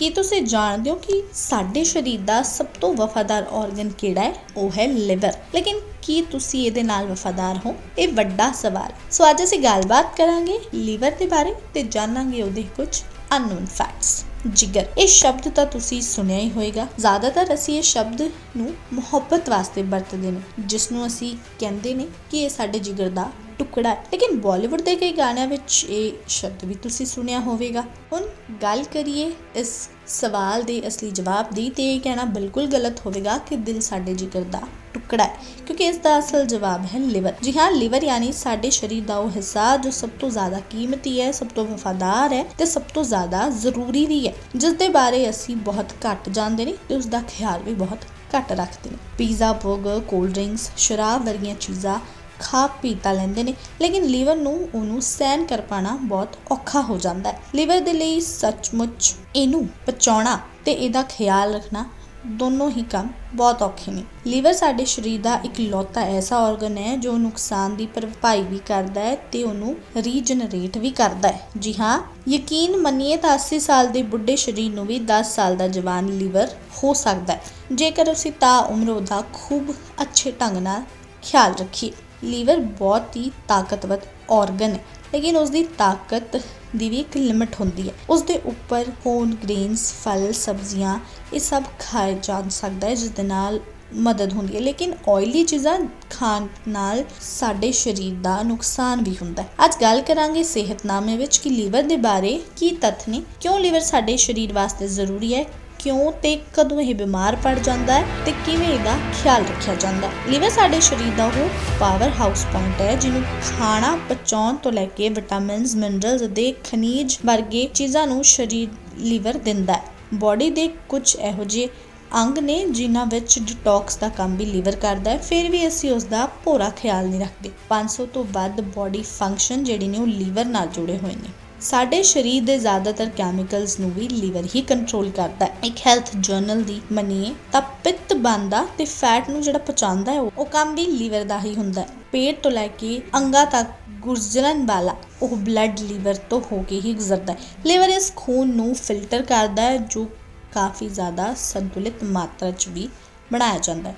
ਕੀ ਤੁਸੀਂ ਜਾਣਦੇ ਹੋ ਕਿ ਸਾਡੇ ਸਰੀਰ ਦਾ ਸਭ ਤੋਂ ਵਫਾਦਾਰ ਆਰਗਨ ਕਿਹੜਾ ਹੈ? ਉਹ ਹੈ ਲਿਵਰ ਲੇਕਿਨ ਕੀ ਤੁਸੀਂ ਇਹਦੇ ਨਾਲ ਵਫਾਦਾਰ ਹੋ? ਇਹ ਵੱਡਾ ਸਵਾਲ। ਸੋ ਅੱਜ ਅਸੀਂ ਗੱਲਬਾਤ ਕਰਾਂਗੇ ਲਿਵਰ ਦੇ ਬਾਰੇ ਤੇ ਜਾਣਾਂਗੇ ਉਹਦੇ ਕੁਝ ਅਨਨੋਨ ਫੈਕਟਸ ਜਿਗਰ, ਇਹ ਸ਼ਬਦ ਤਾਂ ਤੁਸੀਂ ਸੁਣਿਆ ਹੀ ਹੋਵੇਗਾ ਜ਼ਿਆਦਾਤਰ ਅਸੀਂ ਇਹ ਸ਼ਬਦ ਨੂੰ ਮੁਹੱਬਤ ਵਾਸਤੇ ਵਰਤਦੇ ਨੇ ਜਿਸ ਨੂੰ ਅਸੀਂ ਕਹਿੰਦੇ ਨੇ ਕਿ ਇਹ ਸਾਡੇ ਜਿਗਰ ਦਾ ਟੁਕੜਾ ਹੈ। ਲੇਕਿਨ ਬਾਲੀਵੁੱਡ ਦੇ ਕਈ ਗਾਣਿਆਂ ਵਿੱਚ ਇਹ ਸ਼ਬਦ ਵੀ ਤੁਸੀਂ ਸੁਣਿਆ ਹੋਵੇਗਾ। ਹੁਣ ਗੱਲ ਕਰੀਏ ਇਸ ਸਵਾਲ ਦੇ ਅਸਲੀ ਜਵਾਬ ਦੀ ਤੇ ਇਹ ਕਹਿਣਾ ਬਿਲਕੁਲ ਗਲਤ ਹੋਵੇਗਾ ਕਿ ਦਿਲ ਸਾਡੇ ਜਿਗਰ ਦਾ ਟੁਕੜਾ ਹੈ, ਕਿਉਂਕਿ ਇਸ ਦਾ ਅਸਲ ਜਵਾਬ ਹੈ ਲਿਵਰ। ਜੀ ਹਾਂ, ਲਿਵਰ ਯਾਨੀ ਸਾਡੇ ਸਰੀਰ ਦਾ ਉਹ ਹਿੱਸਾ ਜੋ ਸਭ ਤੋਂ ਜ਼ਿਆਦਾ ਕੀਮਤੀ ਹੈ, ਸਭ ਤੋਂ ਵਫਾਦਾਰ ਹੈ ਤੇ ਸਭ ਤੋਂ ਜ਼ਿਆਦਾ ਜ਼ਰੂਰੀ ਵੀ ਹੈ। ਜਿਸ ਦੇ ਬਾਰੇ ਅਸੀਂ ਬਹੁਤ ਘੱਟ ਜਾਣਦੇ ਨੇ ਤੇ ਉਸ ਦਾ ਖਿਆਲ ਵੀ ਬਹੁਤ ਘੱਟ ਰੱਖਦੇ ਨੇ। ਪੀਜ਼ਾ 버ਗਰ ਕੋਲਡ ਡਰਿੰਕਸ, ਸ਼ਰਾਬ ਵਰਗੀਆਂ ਚੀਜ਼ਾਂ ਖਾ ਪੀ ਤਾਂ ਲੈਂਦੇ ਨੇ, ਲੇਕਿਨ ਲੀਵਰ ਨੂੰ ਉਹਨੂੰ ਸਹਿਣ ਕਰ ਪਾਣਾ ਬਹੁਤ ਔਖਾ ਹੋ ਜਾਂਦਾ ਹੈ। ਲੀਵਰ ਦੇ ਲਈ ਸੱਚਮੁੱਚ ਇਹਨੂੰ ਪਚਾਉਣਾ ਤੇ ਇਹਦਾ ਖਿਆਲ ਰੱਖਣਾ ਦੋਨੋਂ ਹੀ ਕੰਮ ਬਹੁਤ ਔਖੇ ਨੇ। ਲੀਵਰ ਸਾਡੇ ਸਰੀਰ ਦਾ ਇੱਕ ਲੌਤਾ ਐਸਾ ਆਰਗਨ ਹੈ ਜੋ ਨੁਕਸਾਨ ਦੀ ਭਰਪਾਈ ਵੀ ਕਰਦਾ ਹੈ ਤੇ ਉਹਨੂੰ ਰੀਜਨਰੇਟ ਵੀ ਕਰਦਾ ਹੈ। ਜੀ ਹਾਂ, ਯਕੀਨ ਮੰਨੀਏ ਤਾਂ 80 ਸਾਲ ਦੇ ਬੁੱਢੇ ਸਰੀਰ ਨੂੰ ਵੀ 10 ਸਾਲ ਦਾ ਜਵਾਨ ਲੀਵਰ ਹੋ ਸਕਦਾ ਹੈ। ਜੇਕਰ ਅਸੀਂ ਤਾਂ ਉਮਰ ਉਹਦਾ ਖੂਬ ਅੱਛੇ ਢੰਗ ਨਾਲ ਖਿਆਲ ਰੱਖੀਏ। ਲੀਵਰ ਬਹੁਤ ਹੀ ਤਾਕਤਵਰ ਆਰਗਨ ਹੈ, ਲੇਕਿਨ ਉਸ ਦੀ ਤਾਕਤ ਦੀ ਵੀ ਇੱਕ ਲਿਮਿਟ ਹੁੰਦੀ ਹੈ। ਉਸ ਦੇ ਉੱਪਰ ਹੋਨ ਗ੍ਰੇਨਸ ਫਲ, ਸਬਜ਼ੀਆਂ, ਇਹ ਸਭ ਖਾਏ ਜਾ ਸਕਦਾ ਹੈ ਜਿਸ ਦੇ ਨਾਲ ਮਦਦ ਹੁੰਦੀ ਹੈ। ਲੇਕਿਨ ਆਇਲੀ ਚੀਜ਼ਾਂ ਖਾਣ ਨਾਲ ਸਾਡੇ ਸਰੀਰ ਦਾ ਨੁਕਸਾਨ ਵੀ ਹੁੰਦਾ ਹੈ। ਅੱਜ ਗੱਲ ਕਰਾਂਗੇ ਸਿਹਤਨਾਮੇ ਵਿੱਚ ਕਿ ਲੀਵਰ ਦੇ ਬਾਰੇ ਕੀ ਤੱਥ ਨੇ, ਕਿਉਂ ਲੀਵਰ ਸਾਡੇ ਸਰੀਰ ਵਾਸਤੇ ਜ਼ਰੂਰੀ ਹੈ ਕਿਉਂ ਤੇ ਕਦੋਂ ਇਹ ਬਿਮਾਰ ਪੜ ਜਾਂਦਾ ਹੈ ਤੇ ਕਿਵੇਂ ਇਹਦਾ ਖਿਆਲ ਰੱਖਿਆ ਜਾਂਦਾ ਹੈ? ਲੀਵਰ ਸਾਡੇ ਸਰੀਰ ਦਾ ਉਹ ਪਾਵਰ ਹਾਊਸ ਪੁਆਇੰਟ ਹੈ, ਜਿਹਨੂੰ ਖਾਣਾ ਪਚਾਉਣ ਤੋਂ ਲੈ ਕੇ ਵਿਟਾਮਿਨਸ ਮਿਨਰਲਸ ਅਤੇ ਖਣਿਜ ਵਰਗੇ ਚੀਜ਼ਾਂ ਨੂੰ ਸਰੀਰ, ਲੀਵਰ ਦਿੰਦਾ ਹੈ। ਬਾਡੀ ਦੇ ਕੁਝ ਇਹੋ ਜਿਹੇ ਅੰਗ ਨੇ ਜਿਨ੍ਹਾਂ ਵਿੱਚ ਡਿਟੌਕਸ ਦਾ ਕੰਮ ਵੀ ਲੀਵਰ ਕਰਦਾ ਹੈ, ਫਿਰ ਵੀ ਅਸੀਂ ਉਸ ਦਾ ਪੂਰਾ ਖਿਆਲ ਨਹੀਂ ਰੱਖਦੇ। 500 ਤੋਂ ਵੱਧ ਬਾਡੀ ਫੰਕਸ਼ਨ ਜਿਹੜੇ ਨੇ ਉਹ ਲੀਵਰ ਨਾਲ ਜੁੜੇ ਹੋਏ ਨੇ। ਸਾਡੇ ਸਰੀਰ ਦੇ ਜ਼ਿਆਦਾਤਰ ਕੈਮੀਕਲਸ ਨੂੰ ਵੀ ਲੀਵਰ ਹੀ ਕੰਟਰੋਲ ਕਰਦਾ ਹੈ। ਇੱਕ ਹੈਲਥ ਜਰਨਲ ਦੀ ਮੰਨੀਏ ਤਾਂ ਪਿੱਤ ਬੰਦਾ ਤੇ ਫੈਟ ਨੂੰ ਜਿਹੜਾ ਪਹੁੰਚਾਉਂਦਾ ਹੈ, ਉਹ ਕੰਮ ਵੀ ਲੀਵਰ ਦਾ ਹੀ ਹੁੰਦਾ ਹੈ। ਪੇਟ ਤੋਂ ਲੈ ਕੇ ਅੰਗਾਂ ਤੱਕ ਗੁਜ਼ਰਨ ਵਾਲਾ, ਉਹ ਬਲੱਡ ਲੀਵਰ ਤੋਂ ਹੋ ਕੇ ਹੀ ਗੁਜ਼ਰਦਾ ਹੈ। ਲੀਵਰ ਇਸ ਖੂਨ ਨੂੰ ਫਿਲਟਰ ਕਰਦਾ ਹੈ, ਜੋ ਕਾਫੀ ਜ਼ਿਆਦਾ ਸੰਤੁਲਿਤ ਮਾਤਰਾ 'ਚ ਵੀ ਬਣਾਇਆ ਜਾਂਦਾ ਹੈ।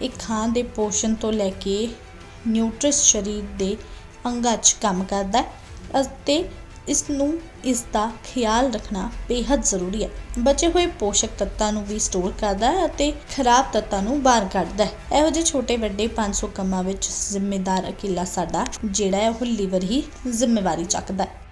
ਇਹ ਖਾਣ ਦੇ ਪੋਸ਼ਣ ਤੋਂ ਲੈ ਕੇ ਨਿਊਟ੍ਰਿਸ ਸਰੀਰ ਦੇ ਅੰਗਾਂ 'ਚ ਕੰਮ ਕਰਦਾ ਹੈ ਅਤੇ ਇਸ ਨੂੰ ਇਸ ਦਾ ਖਿਆਲ ਰੱਖਣਾ ਬੇहद ਜ਼ਰੂਰੀ ਹੈ। ਬਚੇ ਹੋਏ ਪੋਸ਼ਕ ਤੱਤਾਂ ਨੂੰ ਵੀ ਸਟੋਰ ਕਰਦਾ ਹੈ ਅਤੇ ਖਰਾਬ ਤੱਤਾਂ ਨੂੰ ਬਾਹਰ ਕੱਢਦਾ ਹੈ। ਇਹੋ ਜਿਹੇ ਛੋਟੇ ਵੱਡੇ 500 ਕੰਮਾਂ ਵਿੱਚ ਜ਼ਿੰਮੇਦਾਰ ਅਕੀਲਾ ਸਾਡਾ ਜਿਹੜਾ ਹੈ ਉਹ ਲੀਵਰ ਹੀ ਜ਼ਿੰਮੇਵਾਰੀ ਚੱਕਦਾ ਹੈ।